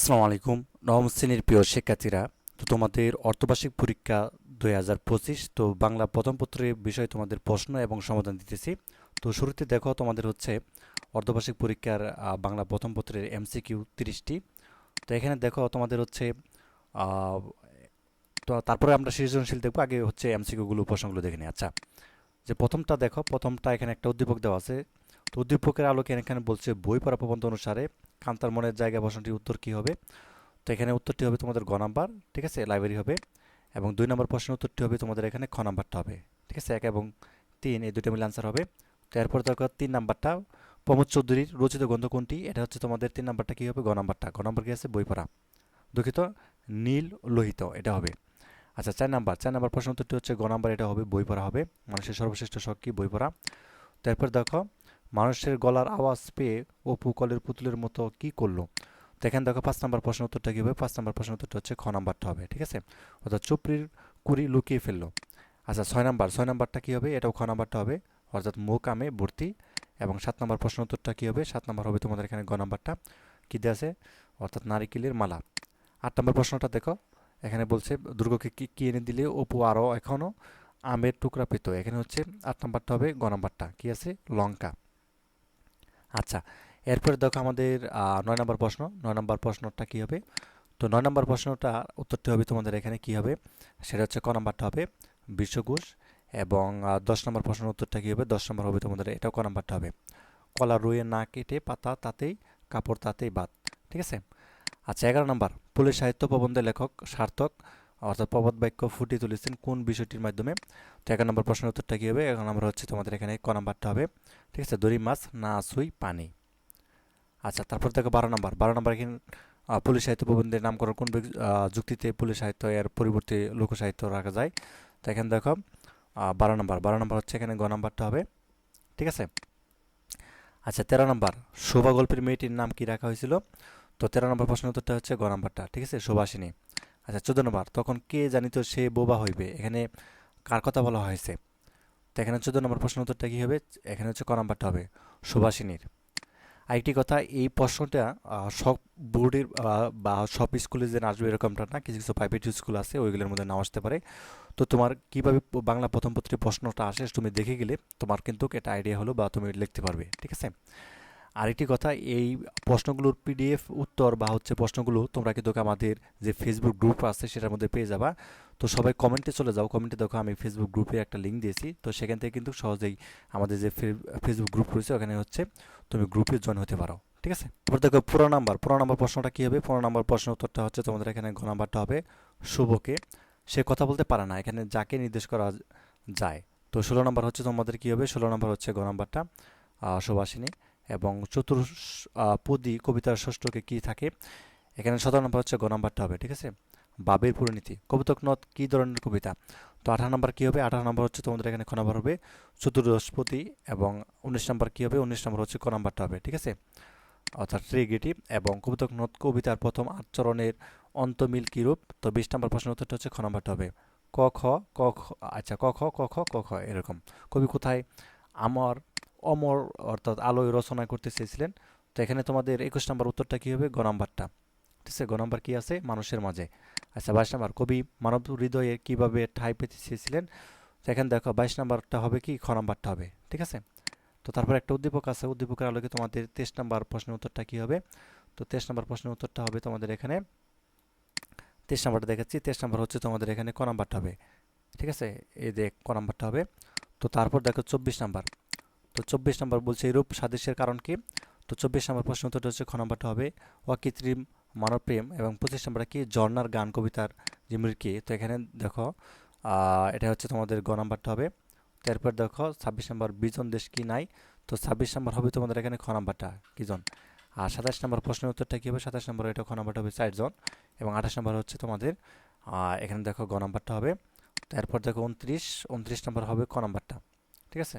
আসসালামু আলাইকুম। নবম শ্রেণির প্রিয় শিক্ষার্থীরা, তো তোমাদের অর্ধবার্ষিক পরীক্ষা দুই হাজার পঁচিশ, তো বাংলা প্রথম পত্রের বিষয়ে তোমাদের প্রশ্ন এবং সমাধান দিতেছি। তো শুরুতে দেখো তোমাদের হচ্ছে অর্ধবার্ষিক পরীক্ষার বাংলা প্রথম পত্রের এমসিকিউ তিরিশটি। তো এখানে দেখো তোমাদের হচ্ছে তো তারপরে আমরা সৃজনশীল দেখব, আগে হচ্ছে এমসিকিউগুলো, প্রশ্নগুলো দেখে নিই। আচ্ছা যে প্রথমটা দেখো, প্রথমটা এখানে একটা উদ্দীপক দেওয়া আছে উদ্দীপকের আলোকে এখানে বলছে, বই পড়া প্রবন্ধ অনুসারে কান্তার মনের জায়গা প্রশ্নটির উত্তর কী হবে? তো এখানে উত্তরটি হবে তোমাদের গ নাম্বার, ঠিক আছে? লাইব্রেরি হবে। এবং দুই নম্বর প্রশ্নের উত্তরটি হবে তোমাদের এখানে খ নাম্বারটা হবে, ঠিক আছে? এক এবং তিন, এই দুটো মিলে আনসার হবে। তো এরপর দেখো তিন নাম্বারটা, প্রমোদ চৌধুরীর রচিত গ্রন্থ কোনটি? এটা হচ্ছে তোমাদের তিন নাম্বারটা কী হবে? গ নাম্বারটা। গ নাম্বার কি আছে? বই পড়া। দুঃখিত, নীল লোহিত, এটা হবে। আচ্ছা চার নাম্বার। চার নাম্বার প্রশ্ন উত্তরটি হচ্ছে, গ নাম্বার এটা হবে, বই পড়া হবে। মানুষের সর্বশ্রেষ্ঠ শখ কি? বই পড়া। তারপর দেখো মানুষের গলার আওয়াজ পেয়ে অপু কলের পুতুলের মতো কি করল? তো এখানে দেখো, পাঁচ নাম্বার প্রশ্ন উত্তরটা কী হবে পাঁচ নাম্বার প্রশ্ন উত্তরটা হচ্ছে খ নাম্বারটা হবে, ঠিক আছে? অর্থাৎ চুপড়ির কুড়ি লুকিয়ে ফেলল। আচ্ছা ছয় নাম্বার, ছয় নাম্বারটা কী হবে? এটাও খ নাম্বারটা হবে। অর্থাৎ মুখ আমে ভর্তি। এবং সাত নাম্বার প্রশ্ন উত্তরটা কী হবে? সাত নাম্বার হবে তোমাদের এখানে গ নাম্বারটা। কী দিয়ে আছে? অর্থাৎ নারিকেলের মালা। আট নম্বর প্রশ্নটা দেখো। এখানে বলছে, দুর্গকে কি কি এনে দিলে অপু আরও এখনও আমের টুকরা পেত? এখানে হচ্ছে আট নাম্বারটা হবে, গ নাম্বারটা। কী আছে? লঙ্কা। আচ্ছা এরপরে দেখো আমাদের নয় নম্বর প্রশ্ন। নয় নম্বর প্রশ্নটা কী হবে? তো নয় নম্বর প্রশ্নটা উত্তরটি হবে তোমাদের এখানে কী হবে? সেটা হচ্ছে ক নাম্বারটা হবে? বিশ্বকোষ। এবং দশ নম্বর প্রশ্নের উত্তরটা কী হবে? দশ নম্বর হবে তোমাদের, এটাও ক নাম্বারটা হবে। কলা রুয়ে না কেটে পাতা তাতেই, কাপড় তাতেই বাদ। ঠিক আছে? আচ্ছা এগারো নম্বর। পুলিশ সাহিত্য প্রবন্ধের লেখক, সার্থক। অর্থাৎ প্রবাদ বাক্য ফুটিয়ে তুলেছেন কোন বিষয়টির মাধ্যমে? তো এক নম্বর প্রশ্নের উত্তরটা কী হবে? এক নম্বর হচ্ছে তোমাদের এখানে ক নাম্বারটা হবে। ঠিক আছে? দড়ি মাছ, না সুই পানি। আচ্ছা তারপর দেখো বারো নম্বর। বারো নম্বর এখানে পুলিশ সাহিত্য প্রবন্ধের নামকরণ কোন যুক্তিতে পুলিশ সাহিত্য এর পরিবর্তে লোক সাহিত্য রাখা যায়? তো এখানে দেখো বারো নম্বর। বারো নম্বর হচ্ছে এখানে গ নাম্বারটা হবে। ঠিক আছে? আচ্ছা তেরো নম্বর। শোভা গল্পের মেয়েটির নাম কি রাখা হয়েছিল? তো তেরো নম্বর প্রশ্ন উত্তরটা হচ্ছে গ নাম্বারটা। ঠিক আছে? সুভাষিনী আচ্ছা চোদ্দ নম্বর, তখন কে জানিত সে বোবা হইবে? এখানে কার কথা বলা হয়েছে? তো এখানে চোদ্দ নম্বর প্রশ্ন উত্তরটা কী হবে? এখানে হচ্ছে ক নাম্বারটা হবে? সুভাষিনীর। আরেকটি কথা, এই প্রশ্নটা সব বোর্ডের বা সব স্কুলে যে আসবে এরকমটা না, কিছু কিছু প্রাইভেট স্কুল আছে, ওইগুলোর মধ্যে নাও আসতে পারে। তো তোমার কীভাবে বাংলা প্রথম পত্রে প্রশ্নটা আসে, তুমি দেখে গেলে তোমার কিন্তু এটা আইডিয়া হলো বা তুমি লিখতে পারবে, ঠিক আছে? আরেকটি কথা, এই প্রশ্নগুলোর পিডিএফ উত্তর বা হচ্ছে প্রশ্নগুলো তোমরা কিন্তু আমাদের যে ফেসবুক গ্রুপ আছে সেটার মধ্যে পেয়ে যাবা। তো সবাই কমেন্টে চলে যাও। কমেন্টে দেখো আমি ফেসবুক গ্রুপে একটা লিঙ্ক দিয়েছি। তো সেখান থেকে কিন্তু সহজেই আমাদের যে ফেসবুক গ্রুপ রয়েছে, ওখানে হচ্ছে তুমি গ্রুপে জয়েন হতে পারো। ঠিক আছে? এবার দেখো পুরো নাম্বার পুরো নাম্বার প্রশ্নটা কী হবে? পুরো নাম্বার প্রশ্ন উত্তরটা হচ্ছে তোমাদের এখানে ঘ নাম্বারটা হবে শুভকে। সে কথা বলতে পারে না। এখানে যাকে নির্দেশ করা যায়। তো ষোলো নম্বর হচ্ছে তোমাদের কী হবে? ষোলো নম্বর হচ্ছে গ নাম্বারটা সুভাষিনী এবং চতুর পদী কবিতার ষষ্ঠকে কি থাকে? এখানে সতেরো নম্বর হচ্ছে গ নাম্বারটা হবে, ঠিক আছে? বাবের পরিণতি কবিতক নদ কী ধরনের কবিতা? তো আঠারো নম্বর কী হবে? আঠারো নম্বর হচ্ছে তোমাদের এখানে খ নম্বর হবে চতুর্দশপতি এবং উনিশ নম্বর কী হবে? উনিশ নম্বর হচ্ছে ক নাম্বারটা হবে, ঠিক আছে? অর্থাৎ ট্রিগেটিভ এবং কবিতক নদ কবিতার প্রথম আচরণের অন্তমিল কীরূপ তো বিশ নম্বর প্রশ্নের উত্তরটা হচ্ছে খ নাম্বারটা হবে ক, খ ক, খ আচ্ছা ক, খ ক খ ক, খ, এরকম। কবি কোথায়? আমার অমর অর্থাৎ আলোয় রচনা করতে চেয়েছিলেন। তো এখানে তোমাদের একুশ নম্বর উত্তরটা কী হবে? গ নাম্বারটা। ঠিক আছে, গ নাম্বার কী আছে? মানুষের মাঝে। আচ্ছা বাইশ নাম্বার, কবি মানব হৃদয়ে কীভাবে ঠাঁই পেতে চেয়েছিলেন? তো এখানে দেখো, বাইশ নাম্বারটা হবে কি? খ নাম্বারটা হবে। ঠিক আছে? তো তারপর একটা উদ্দীপক আছে। উদ্দীপকের আলোকে তোমাদের তেইশ নাম্বার প্রশ্নের উত্তরটা কী হবে? তো তেইশ নাম্বার প্রশ্নের উত্তরটা হবে তোমাদের এখানে। তেইশ নাম্বারটা দেখাচ্ছি। তেইশ নাম্বার হচ্ছে তোমাদের এখানে ক নাম্বারটা হবে। ঠিক আছে? এই যে ক নাম্বারটা হবে। তো তারপর দেখো, চব্বিশ নাম্বার। তো চব্বিশ নম্বর বলছে এরূপ সাদৃশ্যের কারণ কি? তো চব্বিশ নম্বর প্রশ্ন উত্তরটা হচ্ছে খ নম্বরটা হবে, অকৃত্রিম মানবপ্রেম এবং পঁচিশ নম্বরটা কি? ঝর্নার গান, কবিতার যে মৃকি তো এখানে দেখো এটা হচ্ছে তোমাদের গ নাম্বারটা হবে। তারপর দেখো, ছাব্বিশ নম্বর বিজন দেশ কি নাই? তো ছাব্বিশ নম্বর হবে তোমাদের এখানে খ নাম্বারটা কিজন আর সাতাশ নম্বর প্রশ্নের উত্তরটা কী হবে? সাতাশ নম্বর এটা খ নাম্বারটা হবে চারজন এবং আঠাশ নম্বর হচ্ছে তোমাদের এখানে দেখো গ নাম্বারটা হবে। তারপর দেখো উনত্রিশ উনত্রিশ নম্বর হবে ক নাম্বারটা, ঠিক আছে?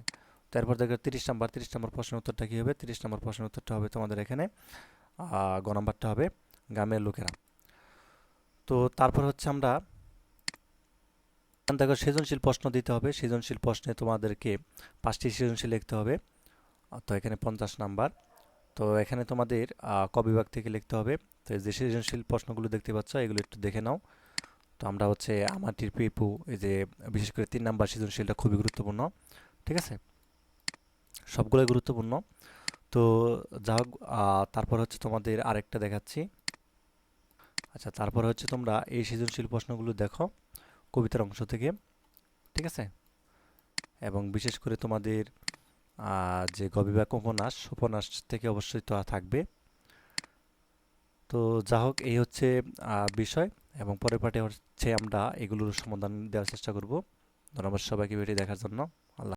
তারপর দেখো তিরিশ নম্বর তিরিশ নম্বর প্রশ্নের উত্তরটা কী হবে? তিরিশ নম্বর প্রশ্নের উত্তরটা হবে তোমাদের এখানে গ নাম্বারটা হবে গ্রামের লোকেরা। তো তারপর হচ্ছে আমরা দেখো সৃজনশীল প্রশ্ন দিতে হবে সৃজনশীল প্রশ্নে তোমাদেরকে পাঁচটি সৃজনশীল লিখতে হবে। তো এখানে পঞ্চাশ নাম্বার। তো এখানে তোমাদের আহ, ক বিভাগ থেকে লিখতে হবে। তো যে সৃজনশীল প্রশ্নগুলো দেখতে পাচ্ছ এগুলো একটু দেখে নাও। তো আমরা হচ্ছে আমাটির পিপু এই যে বিশেষ করে তিন নাম্বার সৃজনশীলটা খুবই গুরুত্বপূর্ণ ঠিক আছে? সবগুলোই গুরুত্বপূর্ণ। তো যা হোক তারপর হচ্ছে তোমাদের আরেকটা দেখাচ্ছি। আচ্ছা তারপর হচ্ছে তোমরা এই সৃজনশীল প্রশ্নগুলো দেখো কবিতার অংশ থেকে, ঠিক আছে? এবং বিশেষ করে তোমাদের যে গবিবাক উপন্যাস উপন্যাস থেকে অবশ্যই তো থাকবে। তো যা হোক, এই হচ্ছে বিষয় এবং পরের পার্টে হচ্ছে আমরা এগুলোর সমাধান দেওয়ার চেষ্টা করব। ধন্যবাদ সবাইকে ভিডিও দেখার জন্য।